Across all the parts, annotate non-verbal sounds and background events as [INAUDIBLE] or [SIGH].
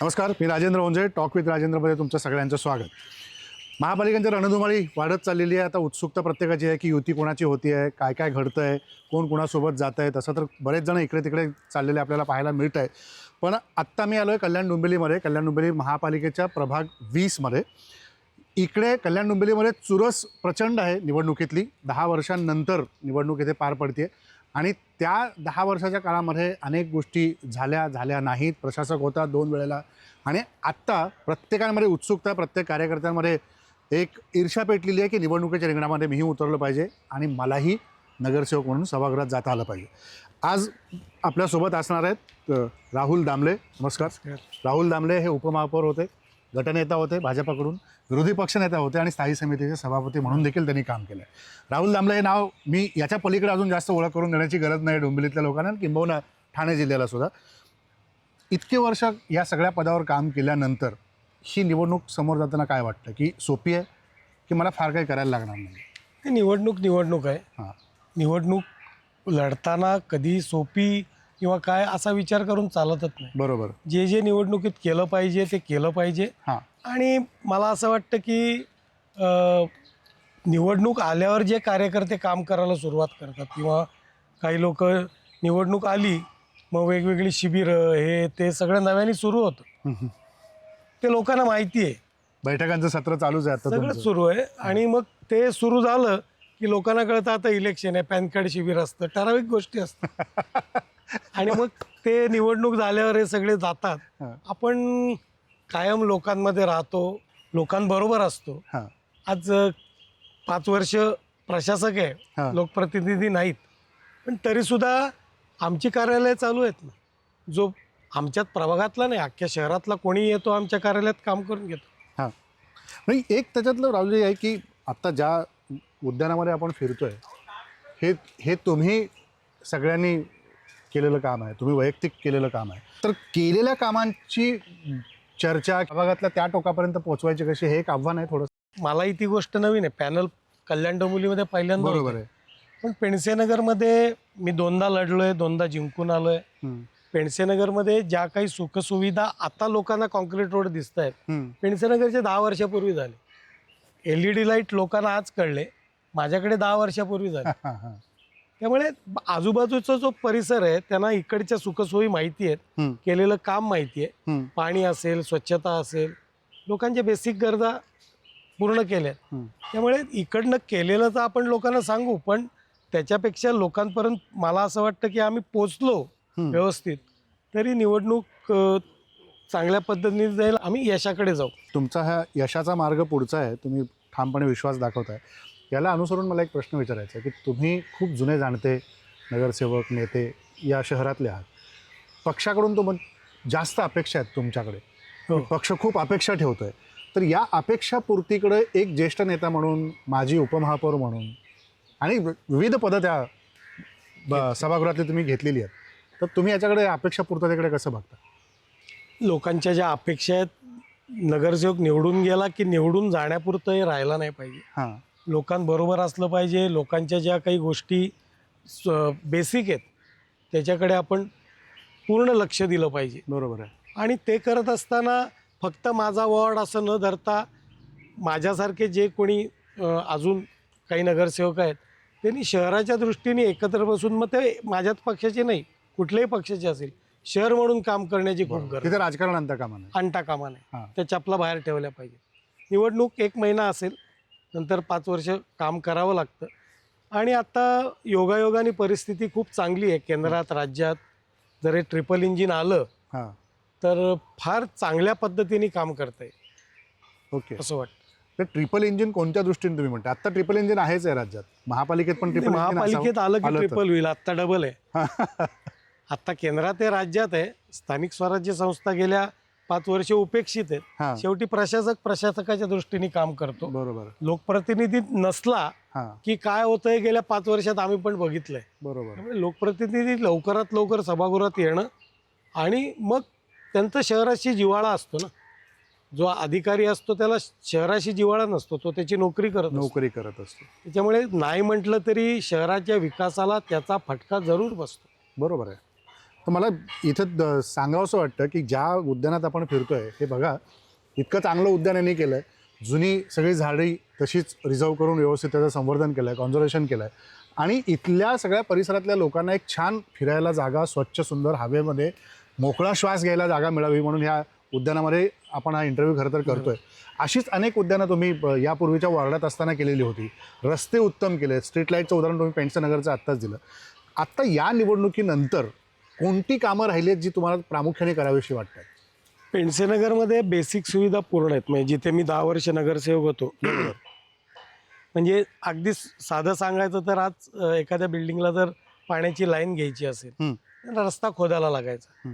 नमस्कार मी Rajendra ओंजे talk with राजेंद्रमध्ये तुमचं सगळ्यांचं स्वागत. महापालिकांची रणधुमाळी वाढत चाललेली आहे. आता उत्सुकता प्रत्येकाची आहे की युती कोणाची होती आहे काय काय घडतं आहे कोण कोणासोबत जात आहे तसं तर बरेच जण इकडे तिकडे चाललेले आपल्याला पाहायला मिळत आहे. पण आत्ता मी आलो आहे कल्याण डोंबिवलीमध्ये कल्याण डोंबिवली महापालिकेच्या प्रभाग वीसमध्ये. इकडे कल्याण डोंबिवलीमध्ये चुरस प्रचंड आहे निवडणुकीतली. दहा वर्षांनंतर निवडणूक इथे पार पडते आणि त्या दहा वर्षाच्या काळामध्ये अनेक गोष्टी झाल्या झाल्या नाहीत. प्रशासक होता दोन वेळेला. आणि आत्ता प्रत्येकामध्ये उत्सुकता प्रत्येक कार्यकर्त्यांमध्ये एक ईर्षा पेटलेली आहे की निवडणुकीच्या रिंगणामध्ये मीही उतरलं पाहिजे आणि मलाही नगरसेवक म्हणून सभागृहात जाता आलं पाहिजे. आज आपल्यासोबत असणार आहेत राहुल दामले. नमस्कार. राहुल दामले हे उपमहापौर होते. गटनेता होते भाजपाकडून विरोधी पक्षनेता होते आणि स्थायी समितीचे सभापती म्हणून देखील त्यांनी काम केलं राहुल दामले हे नाव मी याच्या पलीकडे अजून जास्त ओळख करून देण्याची गरज नाही डोंबिवलीतल्या लोकांना किंबहुना ठाणे जिल्ह्याला सुद्धा. इतके वर्ष या सगळ्या पदावर काम केल्यानंतर ही निवडणूक समोर जाताना काय वाटतं? की सोपी आहे की मला फार काही करायला लागणार नाही? निवडणूक निवडणूक आहे. हां. निवडणूक लढताना कधी सोपी किंवा काय असा विचार करून चालतच नाही. बरोबर. जे जे निवडणुकीत केलं पाहिजे ते केलं पाहिजे. हां. आणि मला असं वाटतं की अ, निवडणूक आल्यावर जे कार्यकर्ते काम करायला सुरुवात करतात किंवा काही लोक निवडणूक आली मग वेगवेगळी शिबिरं हे ते सगळं नव्याने सुरू होतं. ते लोकांना माहिती आहे. बैठकांचं सत्र चालूच आहे आता सगळं तुमचं. सुरू आहे. आणि मग ते सुरू झालं की लोकांना कळतं आता इलेक्शन आहे पॅन कार्ड शिबिर असतं ठराविक गोष्टी असतात. [LAUGHS] आणि मग ते निवडणूक झाल्यावर हे सगळे जातात. आपण कायम लोकांमध्ये राहतो लोकांबरोबर असतो. आज पाच वर्ष प्रशासक हां. आहे लोकप्रतिनिधी नाहीत. पण तरीसुद्धा आमची कार्यालय चालू आहेत ना. जो आमच्यात प्रभागातला नाही अख्ख्या शहरातला कोणी येतो आमच्या कार्यालयात काम करून घेतो. हां. नाही एक त्याच्यातलं राहुलजी आहे की आत्ता ज्या उद्यानामध्ये आपण फिरतोय हे हे तुम्ही सगळ्यांनी केलेलं काम आहे. तुम्ही वैयक्तिक केलेलं काम आहे. तर केलेल्या कामांची चर्चा भागातल्या त्या टोकापर्यंत पोहोचवायची कशी हे एक आव्हान आहे थोडं मलाही ती गोष्ट नवीन आहे. पॅनल कल्याण डोंबिवलीमध्ये पहिल्यांदा बरोबर. आहे. पण पेणसेनगरमध्ये मी दोनदा लढलोय दोनदा जिंकून आलोय. पेणसेनगरमध्ये ज्या काही सुखसुविधा आता लोकांना कॉन्क्रीट रोड दिसत आहेत. पेणसेनगरचे दहा वर्षापूर्वी झाले. एल ई डी लाइट लोकांना आज कळले. माझ्याकडे दहा वर्षापूर्वी झाले. [LAUGHS] त्यामुळे आजूबाजूचा जो परिसर आहे त्यांना इकडच्या सुखसोयी माहिती आहेत. केलेलं काम माहिती आहे. पाणी असेल स्वच्छता असेल लोकांच्या बेसिक गरजा पूर्ण केल्यात हम्म. त्यामुळे इकडनं केलेलं तर आपण लोकांना सांगू पण त्याच्यापेक्षा लोकांपर्यंत मला असं वाटतं की आम्ही पोचलो. व्यवस्थित तरी निवडणूक चांगल्या पद्धतीने जाईल आम्ही यशाकडे जाऊ तुमचा हा यशाचा मार्ग पुढचा आहे तुम्ही ठामपणे विश्वास दाखवताय याला अनुसरून मला एक प्रश्न विचारायचा आहे की तुम्ही खूप जुने जाणते नगरसेवक नेते या शहरातले आहात. पक्षाकडून तो मग जास्त अपेक्षा आहेत तुमच्याकडे. हो. पक्ष खूप अपेक्षा ठेवतोय. तर या अपेक्षापूर्तीकडे एक ज्येष्ठ नेता म्हणून माजी उपमहापौर म्हणून आणि विविध पदं त्या सभागृहातली तुम्ही घेतलेली आहेत. तर तुम्ही याच्याकडे अपेक्षा पूर्ततेकडे कसं बघता? लोकांच्या ज्या अपेक्षा आहेत नगरसेवक निवडून गेला की निवडून जाण्यापुरतं हे राहायला नाही पाहिजे. हां. लोकांबरोबर असलं पाहिजे लोकांच्या ज्या काही गोष्टी बेसिक आहेत त्याच्याकडे आपण पूर्ण लक्ष दिलं पाहिजे. बरोबर आहे. आणि ते करत असताना फक्त माझा वॉर्ड असं न धरता माझ्यासारखे जे कोणी अजून काही नगरसेवक आहेत त्यांनी शहराच्या दृष्टीने एकत्र बसून मग ते माझ्याच पक्षाचे नाही कुठल्याही पक्षाचे असेल शहर म्हणून काम करण्याची खूप गरज तिथे राजकारण आणता कामा नये आणता कामा नये हां. त्या चपला बाहेर ठेवल्या पाहिजे निवडणूक एक महिना असेल नंतर पाच वर्ष काम करावं लागतं. आणि आता योगायोगाने परिस्थिती खूप चांगली आहे केंद्रात राज्यात. जर हे ट्रिपल इंजिन आलं हां. तर फार चांगल्या पद्धतीने काम करता येईल ओके. असं वाटतं. तर ट्रिपल इंजिन कोणत्या दृष्टीने तुम्ही म्हणता? आता ट्रिपल इंजिन आहेच आहे राज्यात. महापालिकेत पण ट्रिपल महापालिकेत आलं की. ट्रिपल होईल. आत्ता डबल आहे. [LAUGHS] इंजिन आता केंद्रात आहे राज्यात आहे. स्थानिक स्वराज्य संस्था गेल्या पाच वर्ष उपेक्षित आहेत. शेवटी प्रशासक प्रशासकाच्या दृष्टीने काम करतो. बरोबर. लोकप्रतिनिधी नसला की काय होतंय गेल्या पाच वर्षात आम्ही पण बघितलंय. बरोबर. त्यामुळे लोकप्रतिनिधी लवकरात लवकर सभागृहात येणं आणि मग त्यांचा शहराशी जिव्हाळा असतो ना. जो अधिकारी असतो त्याला शहराशी जिव्हाळा नसतो तो त्याची नोकरी करत नोकरी करत असतो. त्याच्यामुळे नाही म्हटलं तरी शहराच्या विकासाला त्याचा फटका जरूर बसतो. बरोबर आहे. तर मला इथं द- सांगावंसं वाटतं की ज्या उद्यानात आपण फिरतोय हे बघा इतकं चांगलं उद्यान यांनी केलं आहे जुनी सगळी झाडी तशीच रिझर्व करून व्यवस्थित त्याचं संवर्धन केलं आहे कॉन्झर्वेशन केलं आहे आणि इथल्या सगळ्या परिसरातल्या लोकांना एक छान फिरायला जागा स्वच्छ सुंदर हवेमध्ये मोकळा श्वास घ्यायला जागा मिळावी म्हणून ह्या उद्यानामध्ये आपण हा इंटरव्ह्यू खरं तर करतोय. अशीच अनेक उद्यानं तुम्ही यापूर्वीच्या वॉर्डात असताना केलेली होती. रस्ते उत्तम केले स्ट्रीट लाईटचं उदाहरण तुम्ही पेंटचं नगरचं आत्ताच दिलं. आत्ता या निवडणुकीनंतर कोणती कामं राहिली आहेत जी तुम्हाला प्रामुख्याने करावीशी वाटतात? पेंडसेनगरमध्ये बेसिक सुविधा पूर्ण आहेत. म्हणजे जिथे मी दहा वर्ष नगरसेवक होतो. म्हणजे अगदी साधं सांगायचं तर आज अ, एखाद्या बिल्डिंगला जर पाण्याची लाईन घ्यायची असेल. तर रस्ता खोदायला लागायचा.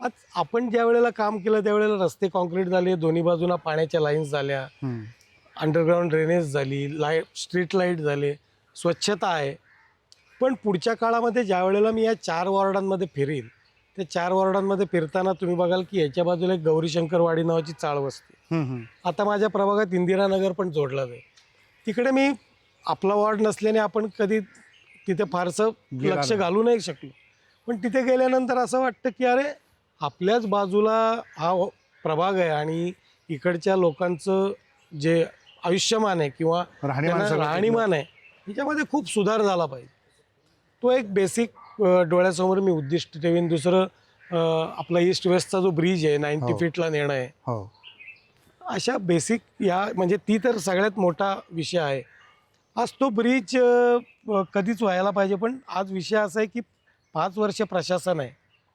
आज आपण ज्या वेळेला काम केलं त्यावेळेला रस्ते कॉन्क्रीट झाले दोन्ही बाजूला पाण्याच्या लाईन्स झाल्या. अंडरग्राऊंड ड्रेनेज झाली लाइट स्ट्रीट लाइट झाले. स्वच्छता आहे. पण पुढच्या काळामध्ये ज्या वेळेला मी या चार वॉर्डांमध्ये फिरेन त्या चार वॉर्डांमध्ये फिरताना तुम्ही बघाल की याच्या बाजूला एक गौरीशंकरवाडी नावाची चाळ वस्ती. आता माझ्या प्रभागात इंदिरानगर पण जोडला जाईल तिकडे मी आपला वॉर्ड नसल्याने आपण कधी तिथे फारसं लक्ष. घालू नाही शकलो. पण तिथे गेल्यानंतर असं वाटतं की अरे आपल्याच बाजूला हा प्रभाग आहे आणि इकडच्या लोकांचं जे आयुष्यमान आहे किंवा राहणीमान आहे याच्यामध्ये खूप सुधार झाला पाहिजे. तो एक बेसिक डोळ्यासमोर मी उद्दिष्ट ठेवीन. दुसरं आपला ईस्ट वेस्टचा जो ब्रिज आहे नाईन्टी हो. फीटला नेणं आहे. हो. अशा बेसिक या म्हणजे ती तर सगळ्यात मोठा विषय आहे. आज तो ब्रिज कधीच व्हायला पाहिजे पण आज विषय असा आहे की पाच वर्ष प्रशासन आहे.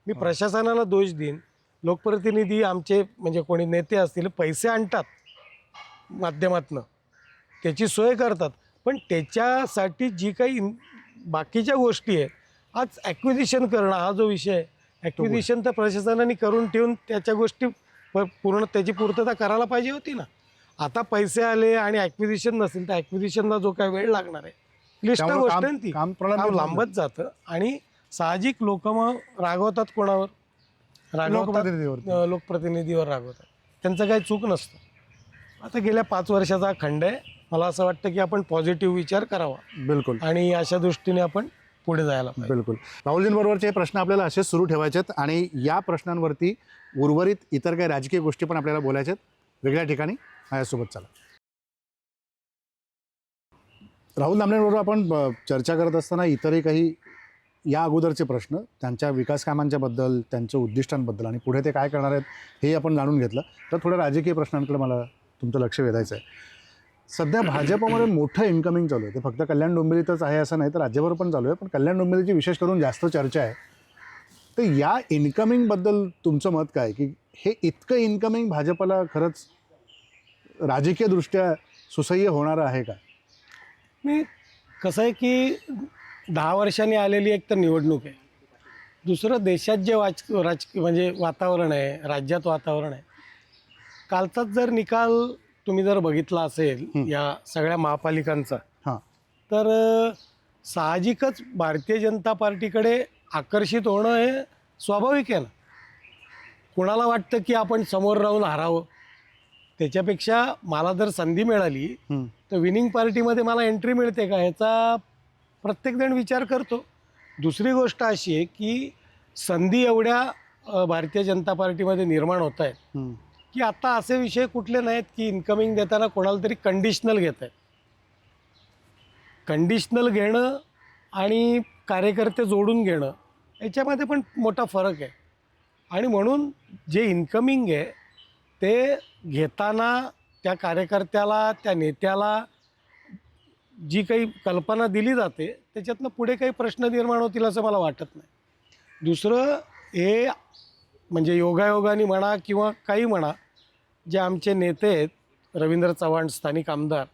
मी प्रशासनाला दोष देईन. लोकप्रतिनिधी आमचे म्हणजे कोणी नेते असतील पैसे आणतात माध्यमातनं. त्याची सोय करतात. पण त्याच्यासाठी जी काही इन- बाकीच्या गोष्टी आहेत. आज ॲक्विजिशन करणं हा जो विषय आहे. ॲक्विजिशन तर प्रशासनाने करून ठेवून त्याच्या गोष्टी पूर्ण त्याची पूर्तता करायला पाहिजे होती ना. आता पैसे आले आणि ॲक्विजिशन नसेल तर ॲक्विजिशनला जो काय वेळ लागणार आहे. क्लिष्ट गोष्ट आहे ती. लांबत जातं आणि साहजिक लोक मग रागवतात कोणावर? रागवतात. अं, लोकप्रतिनिधीवर रागवतात. त्यांचं काही चूक नसतं. आता गेल्या पाच वर्षाचा खंड आहे. मला असं वाटतं की आपण पॉझिटिव्ह विचार करावा. बिलकुल. आणि अशा दृष्टीने आपण पुढे जायला बिलकुल. राहुलजींबरोबरचे हे प्रश्न आपल्याला असेच सुरू ठेवायचे आहेत आणि या प्रश्नांवरती उर्वरित इतर काही राजकीय गोष्टी पण आपल्याला बोलायच्या आहेत. वेगळ्या ठिकाणी माझ्यासोबत चला. राहुल दामलेंबरोबर आपण चर्चा करत असताना इतरही काही या अगोदरचे प्रश्न त्यांच्या विकास कामांच्याबद्दल त्यांच्या उद्दिष्टांबद्दल आणि पुढे ते काय करणार आहेत हे आपण जाणून घेतलं. तर थोड्या राजकीय प्रश्नांकडे मला तुमचं लक्ष वेधायचं आहे. सध्या भाजपमध्ये मोठं इन्कमिंग चालू आहे. ते फक्त कल्याण डोंबिवलीतच आहे असं नाही तर राज्यभर पण चालू आहे. पण कल्याण डोंबिवलीची विशेष करून जास्त चर्चा आहे. तर या इन्कमिंगबद्दल तुमचं मत काय? की हे इतकं इन्कमिंग भाजपला खरंच राजकीयदृष्ट्या सुसह्य होणारं आहे का? मी कसं आहे की दहा वर्षांनी आलेली एक तर निवडणूक आहे. दुसरं देशात जे वाच राजकीय म्हणजे वातावरण आहे राज्यात वातावरण आहे. कालचाच जर निकाल तुम्ही जर बघितला असेल. या सगळ्या महापालिकांचा तर साहजिकच भारतीय जनता पार्टीकडे आकर्षित होणं हे स्वाभाविक आहे ना कुणाला वाटतं की आपण समोर राहून हारावं त्याच्यापेक्षा मला जर संधी मिळाली. तर विनिंग पार्टीमध्ये मला एंट्री मिळते का ह्याचा प्रत्येकजण विचार करतो दुसरी गोष्ट अशी आहे की संधी एवढ्या भारतीय जनता पार्टीमध्ये निर्माण होत आहेत. की आता असे विषय कुठले नाहीत की इन्कमिंग देताना कोणाला तरी कंडिशनल घेत आहेत कंडिशनल घेणं आणि कार्यकर्ते जोडून घेणं याच्यामध्ये पण मोठा फरक आहे. आणि म्हणून जे इन्कमिंग आहे ते घेताना त्या कार्यकर्त्याला त्या नेत्याला जी काही कल्पना दिली जाते त्याच्यातनं पुढे काही प्रश्न निर्माण होतील असं मला वाटत नाही. दुसरं हे म्हणजे योगायोगाने म्हणा किंवा काही म्हणा जे आमचे नेते आहेत रवींद्र चव्हाण स्थानिक आमदार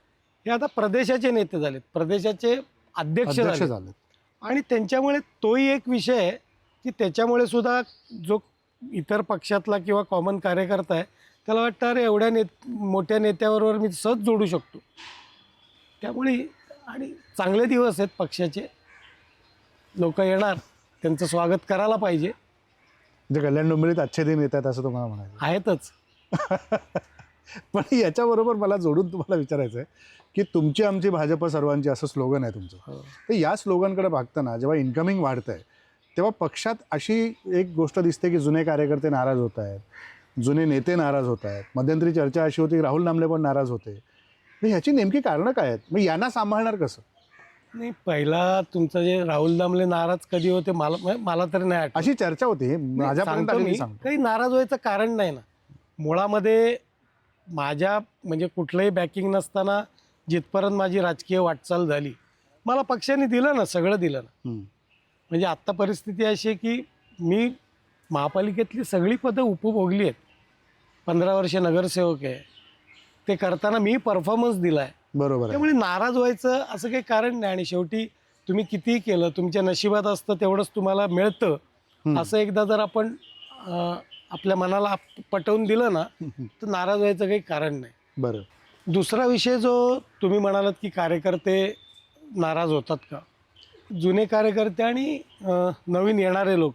हे आता प्रदेशाचे नेते झालेत. प्रदेशाचे अध्यक्ष अध्यक्ष झाले झाले आणि त्यांच्यामुळे तोही एक विषय आहे की त्याच्यामुळे सुद्धा जो इतर पक्षातला किंवा कॉमन कार्यकर्ता आहे त्याला वाटतं अरे एवढ्या नेत मोठ्या नेत्याबरोबर मी सहज जोडू शकतो. त्यामुळे आणि चांगले दिवस आहेत पक्षाचे. लोक येणार त्यांचं स्वागत करायला पाहिजे. म्हणजे कल्याण डोंबिवलीत अच्छे दिन येत आहेत असं तुम्हाला म्हणायचं आहेतच. [LAUGHS] पण याच्याबरोबर मला जोडून तुम्हाला विचारायचं आहे की तुमची आमची भाजप सर्वांची असं स्लोगन आहे तुमचं. हो. तर या स्लोगनकडे बघताना जेव्हा इन्कमिंग वाढतं आहे तेव्हा पक्षात अशी एक गोष्ट दिसते की जुने कार्यकर्ते नाराज होत आहेत जुने नेते नाराज होत आहेत मध्यंतरी चर्चा अशी होती की राहुल नामले पण नाराज होते. मग ह्याची नेमकी कारणं काय आहेत? मग यांना सांभाळणार कसं? नाही पहिला तुमचं जे राहुल दामले नाराज कधी होते मला मला तरी नाही. अशी चर्चा होती. माझ्यापर्यंत सांगतो आलेली मी, सांगतो. काही नाराज व्हायचं कारण नाही ना. मुळामध्ये माझ्या म्हणजे कुठलंही बॅकिंग नसताना जिथपर्यंत माझी राजकीय वाटचाल झाली मला पक्षाने दिलं ना सगळं दिलं ना. म्हणजे आत्ता परिस्थिती अशी आहे की मी महापालिकेतली सगळी पदं उपभोगली आहेत. पंधरा वर्ष नगरसेवक आहे. ते करताना मी परफॉर्मन्स दिला आहे बरोबर आहे. त्यामुळे नाराज व्हायचं असं काही कारण नाही. आणि शेवटी तुम्ही कितीही केलं तुमच्या नशिबात असतं तेवढंच तुम्हाला मिळतं. असं एकदा जर आपण आपल्या मनाला आप- पटवून दिलं ना तर नाराज व्हायचं काही कारण नाही. बरं. दुसरा विषय जो तुम्ही म्हणालात की कार्यकर्ते नाराज होतात का? जुने कार्यकर्ते आणि अं, नवीन येणारे लोक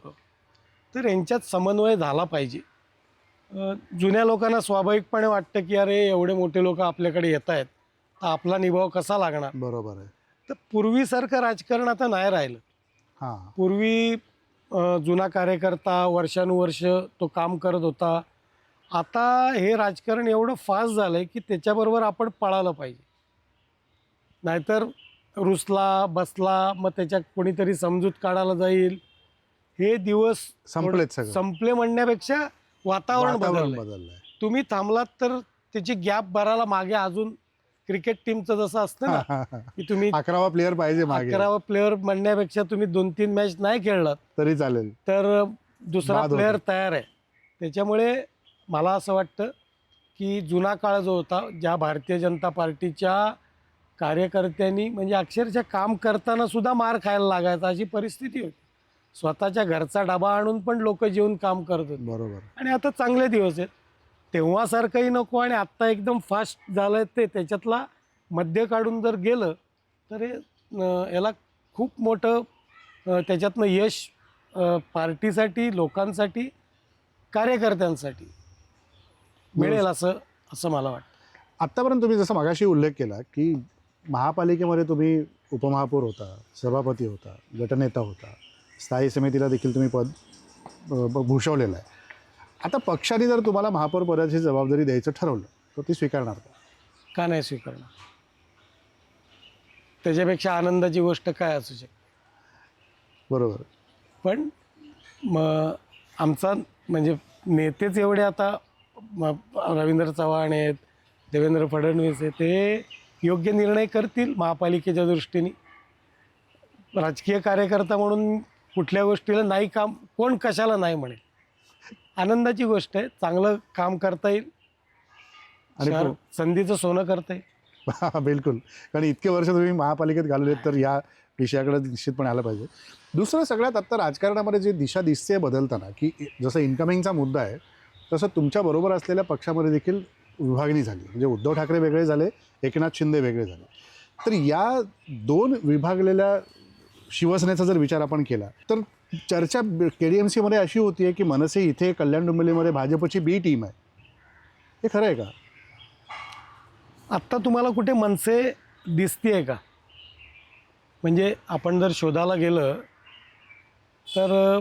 तर यांच्यात समन्वय झाला पाहिजे. अं, जुन्या लोकांना स्वाभाविकपणे वाटतं की अरे एवढे मोठे लोक आपल्याकडे येत आहेत तर आपला निभाव कसा लागणार? बरोबर आहे. तर पूर्वीसारखं राजकारण आता नाही राहिलं. हां. पूर्वी जुना कार्यकर्ता वर्षानुवर्ष तो काम करत होता. आता हे राजकारण एवढं फास्ट झालं आहे की त्याच्याबरोबर आपण पळालं पाहिजे. नाहीतर रुसला बसला मग त्याच्यात कोणीतरी समजूत काढायला जाईल. हे दिवस संपलेत सगळं. संपले म्हणण्यापेक्षा वातावरण बदललंय. बदललंय. तुम्ही थांबलात तर त्याची गॅप भरायला मागे अजून क्रिकेट टीमचं जसं असतं ना. की तुम्ही अकरावा प्लेअर पाहिजे अकरावा प्लेअर म्हणण्यापेक्षा तुम्ही दोन तीन मॅच नाही खेळलात तरी चालेल. तर दुसरा. प्लेअर तयार आहे. त्याच्यामुळे मला असं वाटतं की जुना काळ जो होता ज्या भारतीय जनता पार्टीच्या कार्यकर्त्यांनी म्हणजे अक्षरशः काम करताना सुद्धा मार खायला लागायचा अशी परिस्थिती होती. स्वतःच्या घरचा डबा आणून पण लोक जेवून काम करत होते. बरोबर. आणि आता चांगले दिवस आहेत. तेव्हासारखंही नको आणि आत्ता एकदम फास्ट झालं आहे ते. त्याच्यातला मध्य काढून जर गेलं तर हे याला खूप मोठं त्याच्यातनं यश पार्टीसाठी लोकांसाठी कार्यकर्त्यांसाठी मिळेल असं असं मला वाटतं. आत्तापर्यंत तुम्ही जसं मगाशी उल्लेख केला की महापालिकेमध्ये तुम्ही उपमहापौर होता सभापती होता गटनेता होता स्थायी समितीला देखील तुम्ही पद भूषवलेलं आहे. आता पक्षाने जर तुम्हाला महापौर पदाची जबाबदारी द्यायचं ठरवलं तर ती स्वीकारणार का? का नाही स्वीकारणं त्याच्यापेक्षा आनंदाची गोष्ट काय असू शकते? बरोबर. पण मग आमचा म्हणजे नेतेच एवढे आता म- रवींद्र चव्हाण आहेत देवेंद्र फडणवीस आहेत ते योग्य निर्णय करतील महापालिकेच्या दृष्टीने. राजकीय कार्यकर्ता म्हणून कुठल्या गोष्टीला नाही काम कोण कशाला नाही म्हणेल? आनंदाची गोष्ट आहे. चांगलं काम करता येईल. आणि संधीचं सोनं करता येईल. बिलकुल. कारण इतके वर्ष तुम्ही महापालिकेत घालवलेत तर या विषयाकडे निश्चितपणे आलं पाहिजे. दुसरं सगळ्यात आत्ता राजकारणामध्ये जी दिशा दिसते बदलताना की जसं इन्कमिंगचा मुद्दा आहे तसं तुमच्याबरोबर असलेल्या पक्षामध्ये देखील विभागणी झाली. म्हणजे उद्धव ठाकरे वेगळे झाले एकनाथ शिंदे वेगळे झाले. तर या दोन विभागलेल्या शिवसेनेचा जर विचार आपण केला तर चर्चा के डी एम सीमध्ये अशी होती आहे की मनसे इथे कल्याण डोंबिवलीमध्ये भाजपची बी टीम आहे. हे खरं आहे का? आत्ता तुम्हाला कुठे मनसे दिसतीये का? म्हणजे आपण जर शोधायला गेलं तर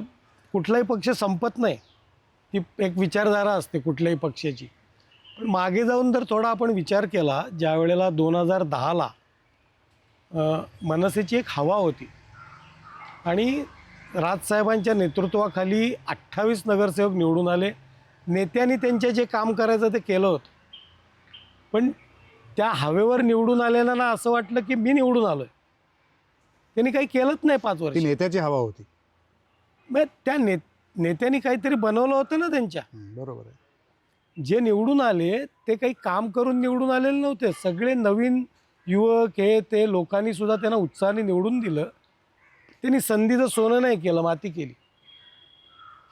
कुठलाही पक्ष संपत नाही. ती एक विचारधारा असते कुठल्याही पक्षाची. पण मागे जाऊन जर थोडा आपण विचार केला ज्या वेळेला दोन हजार दहाला मनसेची एक हवा होती. आणि राजसाहेबांच्या नेतृत्वाखाली अठ्ठावीस नगरसेवक निवडून आले. नेत्यांनी त्यांचे जे काम करायचं ते केलं होतं. पण त्या हवेवर निवडून आलेला ना असं वाटलं की मी निवडून आलोय. त्यांनी काही केलंच नाही पाच वर्ष. ती नेत्याची हवा होती. मग त्या ने नेत्यांनी काहीतरी बनवलं होतं ना त्यांच्या. बरोबर आहे. जे निवडून आले ते काही काम करून निवडून आलेले नव्हते. सगळे नवीन युवक हे ते लोकांनी सुद्धा त्यांना उत्साहाने निवडून दिलं. त्यांनी संधीचं सोनं नाही केलं माती केली.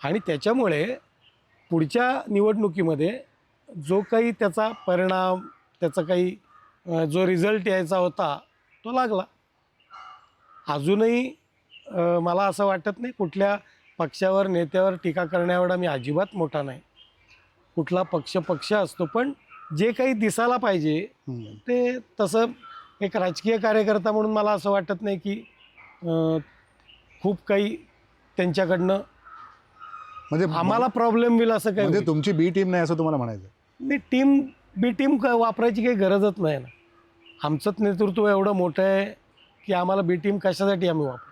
आणि त्याच्यामुळे पुढच्या निवडणुकीमध्ये जो काही त्याचा परिणाम त्याचा काही जो रिझल्ट यायचा होता तो लागला. अजूनही मला असं वाटत नाही कुठल्या पक्षावर नेत्यावर टीका करण्याएवढा मी अजिबात मोठा नाही. कुठला पक्ष पक्ष असतो पण जे काही दिसायला पाहिजे. ते तसं एक राजकीय कार्यकर्ता म्हणून मला असं वाटत नाही की खूप काही त्यांच्याकडनं म्हणजे आम्हाला प्रॉब्लेम होईल असं काही म्हणजे होईल. तुमची बी टीम नाही असं तुम्हाला म्हणायचं नाही टीम बी टीम क वापरायची काही गरजच नाही ना. आमचंच नेतृत्व एवढं मोठं आहे की आम्हाला बी टीम कशासाठी आम्ही वापरू?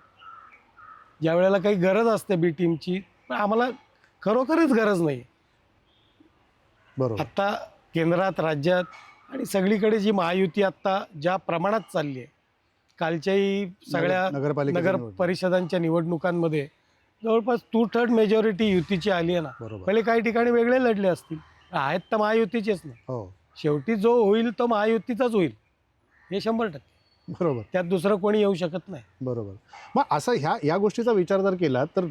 ज्या वेळेला काही गरज असते बी टीमची पण आम्हाला खरोखरच गरज नाही. बरोबर. आत्ता केंद्रात राज्यात आणि सगळीकडे जी महायुती आत्ता ज्या प्रमाणात चालली आहे कालच्याही सगळ्या नगर- नगरपालिकेच्या नगर. परिषदांच्या निवडणुकांमध्ये जवळपास टू थर्ड मेजॉरिटी युतीची आली आहे ना. बरोबर. पहिले काही ठिकाणी वेगळे लढले असतील. आहेत तर महायुतीचेच ना. हो. शेवटी जो होईल तो महायुतीचाच होईल. हे शंभर टक्के. बरोबर. त्यात दुसरं कोणी येऊ शकत नाही. बरोबर. मग असं ह्या या गोष्टीचा विचार जर केला तर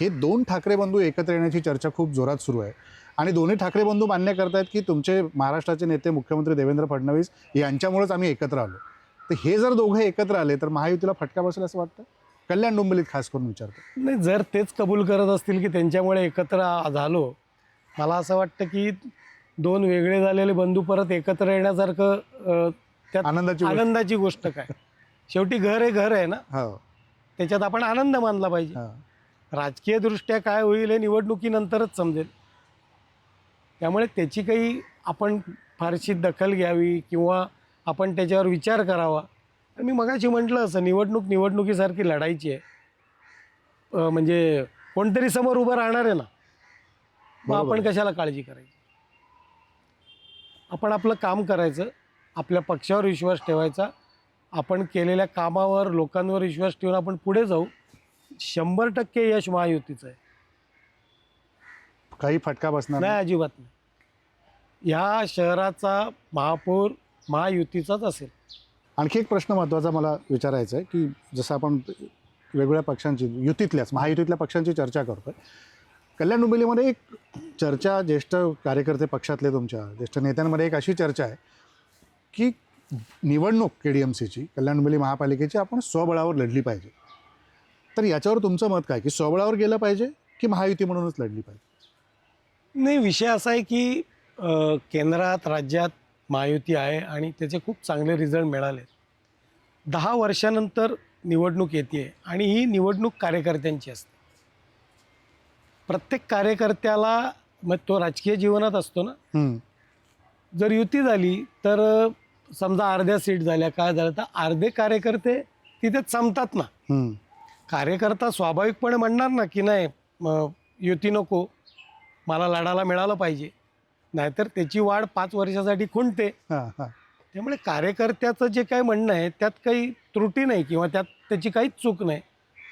हे दोन ठाकरे बंधू एकत्र येण्याची चर्चा खूप जोरात सुरू आहे. आणि दोन्ही ठाकरे बंधू मान्य करतायत की तुमचे महाराष्ट्राचे नेते मुख्यमंत्री देवेंद्र फडणवीस यांच्यामुळेच आम्ही एकत्र आलो. तर हे जर दोघे एकत्र आले तर महायुतीला फटका बसेल असं वाटतं? कल्याण डोंबिवलीत खास करून विचारतो नाही जर तेच कबूल करत असतील की त्यांच्यामुळे एकत्र झालो मला असं वाटतं की दोन वेगळे झालेले बंधू परत एकत्र येण्यासारखं अं, त्यात आनंदाची गोष्ट. आनंदाची गोष्ट काय? शेवटी घर हे घर आहे ना? हो. त्याच्यात आपण आनंद मानला पाहिजे. हा. राजकीय दृष्ट्या काय होईल हे निवडणुकीनंतरच समजेल. त्यामुळे त्याची काही आपण फारशी दखल घ्यावी किंवा आपण त्याच्यावर विचार करावा. मी मगाशी म्हटलं असं निवडणूक निवडणुकीसारखी लढायची आहे. म्हणजे कोणतरी समोर उभं राहणार आहे ना मग आपण. कशाला काळजी करायची? आपण आपलं काम करायचं आपल्या पक्षावर विश्वास ठेवायचा आपण केलेल्या कामावर लोकांवर विश्वास ठेवून आपण पुढे जाऊ शंभर टक्के यश महायुतीचं आहे. काही फटका बसणार नाही नाही. अजिबात नाही. ह्या शहराचा महापौर महायुतीचाच असेल. आणखी एक प्रश्न महत्त्वाचा मला विचारायचा आहे की जसं आपण वेगवेगळ्या पक्षांची युतीतल्याच महायुतीतल्या पक्षांची चर्चा करतोय. कल्याण डोंबिवलीमध्ये एक चर्चा ज्येष्ठ कार्यकर्ते पक्षातले तुमच्या ज्येष्ठ नेत्यांमध्ये एक अशी चर्चा आहे की निवडणूक के डी एम सीची कल्याण डोंबिवली महापालिकेची आपण स्वबळावर लढली पाहिजे. तर याच्यावर तुमचं मत काय की स्वबळावर गेलं पाहिजे की महायुती म्हणूनच लढली पाहिजे? नाही विषय असा आहे की अ, केंद्रात राज्यात महायुती आहे आणि त्याचे खूप चांगले रिझल्ट मिळाले. दहा वर्षानंतर निवडणूक येते आणि ही निवडणूक कार्यकर्त्यांची असते. प्रत्येक कार्यकर्त्याला मग तो राजकीय जीवनात असतो ना? जर युती झाली तर समजा अर्ध्या सीट झाल्या काय झालं तर अर्धे कार्यकर्ते तिथे संपतात ना? कार्यकर्ता स्वाभाविकपणे म्हणणार ना की नाही युती नको मला लढायला मिळालं पाहिजे. नाहीतर त्याची वाढ पाच वर्षासाठी खुंटते. हां हां. त्यामुळे कार्यकर्त्याचं जे काही म्हणणं आहे त्यात काही त्रुटी नाही किंवा त्यात त्याची काहीच चूक नाही.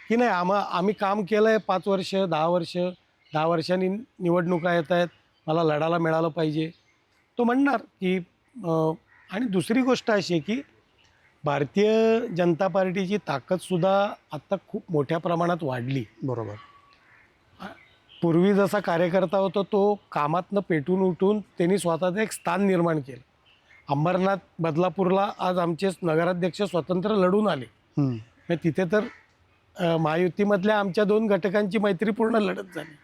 की नाही आम्हा आम्ही काम केलं आहे पाच वर्ष दहा वर्ष दहा वर्षांनी निवडणुका येत आहेत मला लढायला मिळालं पाहिजे. तो म्हणणार की आणि दुसरी गोष्ट अशी आहे की भारतीय जनता पार्टीची ताकदसुद्धा आत्ता खूप मोठ्या प्रमाणात वाढली. बरोबर. पूर्वी जसा कार्यकर्ता होता तो कामातनं पेटून उठून त्यांनी स्वतःचं एक स्थान निर्माण केलं. अंबरनाथ बदलापूरला आज आमचे नगराध्यक्ष स्वतंत्र लढून आले. तिथे तर महायुतीमधल्या आमच्या दोन घटकांची मैत्रीपूर्ण लढत झाली.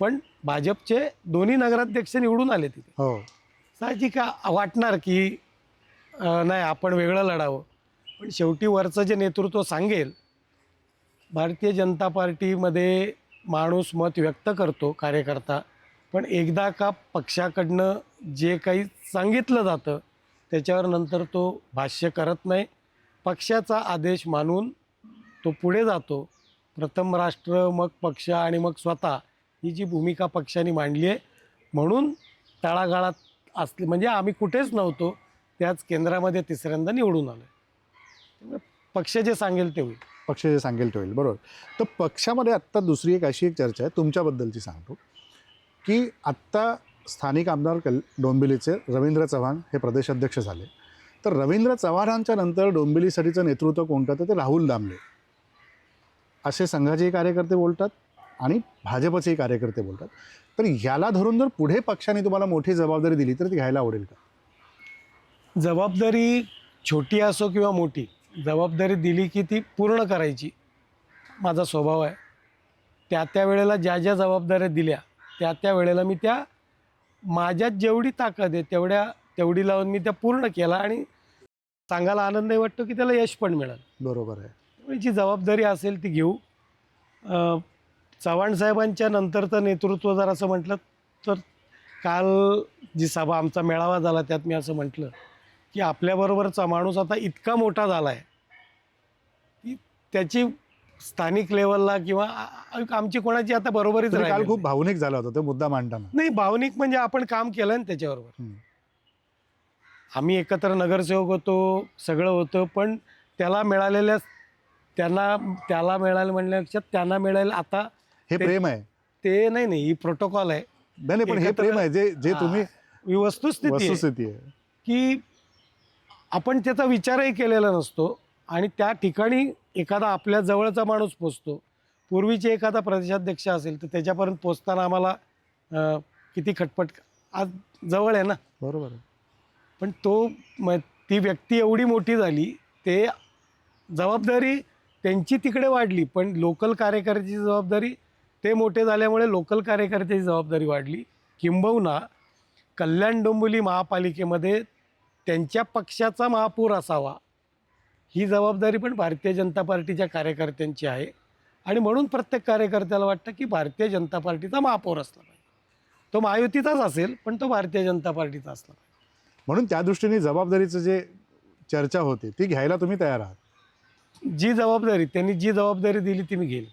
पण भाजपचे दोन्ही नगराध्यक्ष निवडून आले तिथे. हो. साहजिक आ- वाटणार की नाही आपण वेगळं लढावं. पण शेवटी वरचं जे नेतृत्व सांगेल भारतीय जनता पार्टीमध्ये माणूस मत व्यक्त करतो कार्यकर्ता पण एकदा का पक्षाकडनं जे काही सांगितलं जातं त्याच्यावर नंतर तो भाष्य करत नाही. पक्षाचा आदेश मानून तो पुढे जातो. प्रथम राष्ट्र मग पक्ष आणि मग स्वतः ही जी भूमिका पक्षाने मांडली आहे म्हणून तळागाळात असले म्हणजे आम्ही कुठेच नव्हतो त्याच केंद्रामध्ये तिसऱ्यांदा निवडून आलो आहे पक्ष जे सांगेल ते होईल. पक्ष जे सांगेल ते होईल बरोबर. तर पक्षामध्ये आत्ता दुसरी एक अशी एक चर्चा आहे तुमच्याबद्दलची सांगतो की आत्ता स्थानिक आमदार कल डोंबिवलीचे रवींद्र चव्हाण हे प्रदेशाध्यक्ष झाले. तर रवींद्र चव्हाणांच्या नंतर डोंबिवलीसाठीचं नेतृत्व कोणतं तर ते राहुल दामले. असे संघाचेही कार्यकर्ते बोलतात आणि भाजपचेही कार्यकर्ते बोलतात. तर याला धरून जर पुढे पक्षाने तुम्हाला मोठी जबाबदारी दिली तर ती घ्यायला आवडेल का? जबाबदारी छोटी असो किंवा मोठी जबाबदारी दिली की ती पूर्ण करायची. माझा स्वभाव आहे. त्या त्या वेळेला ज्या ज्या जबाबदाऱ्या दिल्या त्या त्या वेळेला मी त्या माझ्यात जेवढी ताकद आहे तेवढ्या तेवढी लावून मी त्या पूर्ण केला आणि सांगायला आनंदही वाटतो की त्याला यश पण मिळालं. बरोबर आहे. त्यामुळे जी जबाबदारी असेल ती घेऊ. चव्हाण साहेबांच्या नंतरचं नेतृत्व जर असं म्हटलं तर काल जी सभा आमचा मेळावा झाला त्यात मी असं म्हटलं की आपल्याबरोबरचा माणूस आता इतका मोठा झाला आहे त्याची स्थानिक लेवलला किंवा आमची कोणाची आता बरोबरीच काल खूप. भावनिक झाला होता तो मुद्दा मांडताना. नाही भावनिक म्हणजे आपण काम केलं ना त्याच्याबरोबर. आम्ही एकत्र नगरसेवक होतो सगळं होतं पण त्याला मिळालेल्या त्यांना त्याला मिळालं म्हणण्यापेक्षा त्यांना मिळालं आता हे प्रेम आहे. ते नाही नाही ही प्रोटोकॉल आहे. नाही पण हे प्रेम आहे जे जे तुम्ही वस्तुस्थिती आहे. की आपण त्याचा विचारही केलेला नसतो आणि त्या ठिकाणी एखादा आपल्या जवळचा माणूस पोचतो. पूर्वीचे एखादा प्रदेशाध्यक्ष असेल तर त्याच्यापर्यंत पोचताना आम्हाला अं, किती खटपट आज जवळ आहे ना. बरोबर आहे. पण तो म ती व्यक्ती एवढी मोठी झाली ते जबाबदारी त्यांची तिकडे वाढली पण लोकल कार्यकर्त्याची जबाबदारी ते मोठे झाल्यामुळे लोकल कार्यकर्त्याची जबाबदारी वाढली. किंबहुना कल्याण डोंबिवली महापालिकेमध्ये त्यांच्या पक्षाचा महापौर असावा ही जबाबदारी पण भारतीय जनता पार्टीच्या कार्यकर्त्यांची आहे. आणि म्हणून प्रत्येक कार्यकर्त्याला वाटतं की भारतीय जनता पार्टीचा महापौर असला पाहिजे. तो महायुतीचाच असेल पण तो भारतीय जनता पार्टीचा असला पाहिजे. म्हणून त्या दृष्टीने जबाबदारीचं जे चर्चा होती ती घ्यायला तुम्ही तयार आहात. जी जबाबदारी त्यांनी जी जबाबदारी दिली ती मी घेईल.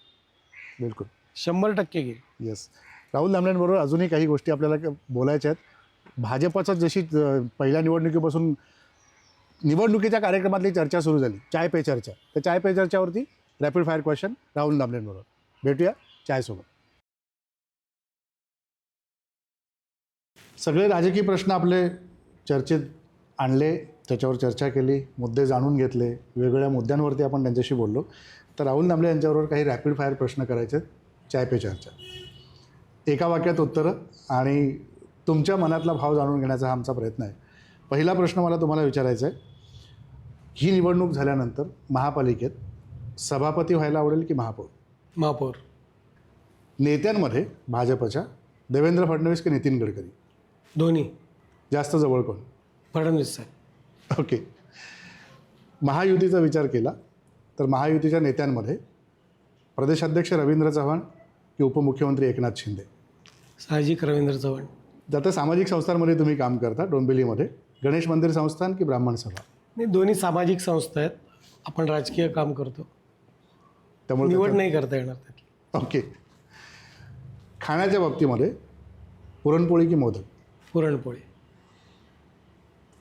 बिलकुल. शंभर टक्के घेईल. येस राहुल दामल्यांबरोबर अजूनही काही गोष्टी आपल्याला बोलायच्या आहेत. भाजपचं जशी पहिल्या निवडणुकीपासून निवडणुकीच्या कार्यक्रमातली चर्चा सुरू झाली. चाय पे चर्चा. तर चाय पे चर्चावरती रॅपिड फायर क्वेश्चन राहुल दामलेंबरोबर. भेटूया चायसोबत. सगळे राजकीय प्रश्न आपले चर्चेत आणले त्याच्यावर चर्चा केली मुद्दे जाणून घेतले वेगवेगळ्या मुद्द्यांवरती आपण त्यांच्याशी बोललो. तर राहुल दामले यांच्याबरोबर काही रॅपिड फायर प्रश्न करायचे चाय पे चर्चा. एका वाक्यात उत्तरं आणि तुमच्या मनातला भाव जाणून घेण्याचा हा आमचा प्रयत्न आहे. पहिला प्रश्न मला तुम्हाला विचारायचा आहे. ही निवडणूक झाल्यानंतर महापालिकेत सभापती व्हायला आवडेल की महापौर? महापौर. नेत्यांमध्ये भाजपच्या देवेंद्र फडणवीस की नितीन गडकरी? धोनी जास्त जवळ कोण? फडणवीस साहेब. ओके. महायुतीचा विचार केला तर महायुतीच्या नेत्यांमध्ये प्रदेशाध्यक्ष रवींद्र चव्हाण की उपमुख्यमंत्री एकनाथ शिंदे? साहजिक रवींद्र चव्हाण. आता सामाजिक संस्थांमध्ये तुम्ही काम करता डोंबिवलीमध्ये. गणेश मंदिर संस्थान की ब्राह्मण सभा? नाही दोन्ही सामाजिक संस्था आहेत. आपण राजकीय काम करतो. त्यामुळे निवड नाही करता येणार त्यातली. ओके. खाण्याच्या बाबतीमध्ये पुरणपोळी की मोदक? पुरणपोळी.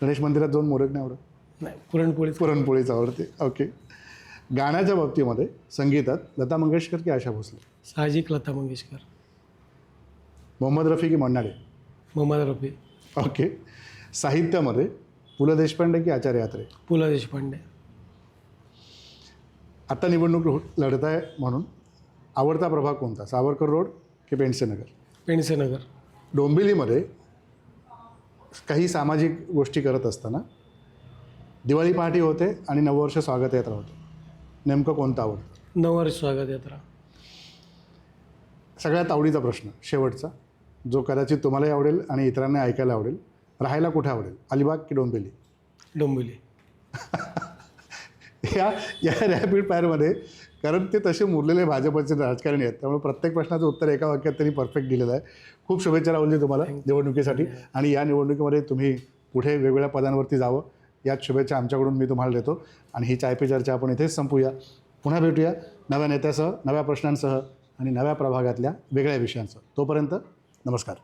गणेश मंदिरात जाऊन मोदक नाही आवडत? नाही पुरणपोळी पुरणपोळीच आवडते. ओके. गाण्याच्या बाबतीमध्ये संगीतात लता मंगेशकर की आशा भोसले? साहजिक लता मंगेशकर. मोहम्मद रफी की मन्नाडे मोहम्मद रफी. ओके. साहित्यामध्ये पु ल देशपांडे की आचार्य यात्रे पु ल देशपांडे. आत्ता निवडणूक लढत आहे म्हणून. आवडता प्रभाग कोणता? सावरकर रोड की पेंडसेनगर पेणसेनगर डोंबिवलीमध्ये काही सामाजिक गोष्टी करत असताना दिवाळी पहाटे होते आणि नववर्ष स्वागत यात्रा होते. नेमकं कोणतं आवडतं? नववर्ष स्वागत यात्रा. सगळ्यात आवडीचा प्रश्न शेवटचा जो कदाचित तुम्हालाही आवडेल आणि इतरांना ऐकायला आवडेल राहायला कुठे आवडेल? अलिबाग की डोंबिवली? डोंबिवली. [LAUGHS] या या रॅपिड फायरमध्ये कारण ते तसे मुरलेले भाजपचे राजकारणी आहेत. त्यामुळे प्रत्येक प्रश्नाचं उत्तर एका वाक्यात त्यांनी परफेक्ट दिलेलं आहे. खूप शुभेच्छा राहुलजी तुम्हाला निवडणुकीसाठी. आणि या निवडणुकीमध्ये तुम्ही पुढे वेगवेगळ्या पदांवरती जावं याच शुभेच्छा आमच्याकडून मी तुम्हाला देतो. आणि ही चायपी चर्चा आपण इथेच संपूया. पुन्हा भेटूया नव्या नेत्यासह नव्या प्रश्नांसह आणि नव्या प्रभागातल्या वेगळ्या विषयांसह. तोपर्यंत नमस्कार.